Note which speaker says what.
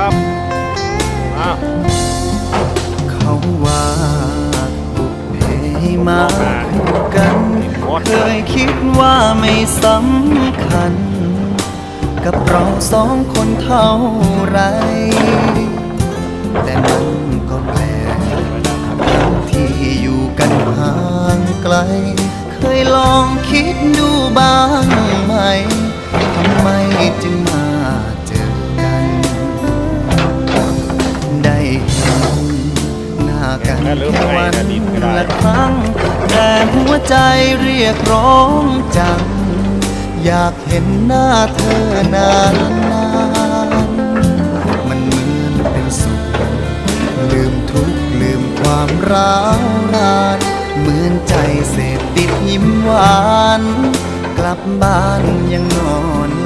Speaker 1: ครับอ้า
Speaker 2: เขาว่าบุพเพมาคู่กัน เคยคิดว่าไม่สำคัญ กับเราสองคนเท่าไร แต่มันก็แปลกทั้งที่อยู่กันห่างไกล เคยลองคิดดูบ้างไหมทำไมจึงมา กันแค่วันละครั้งแต่หัวใจเรียกร้องจัง อยากเห็นหน้าเธอนานนานๆมันเหมือนเป็นสุข ลืมทุกข์ลืมความร้าวรานเหมือนใจเสพติดยิ้มหวาน กลับบ้านยังนอน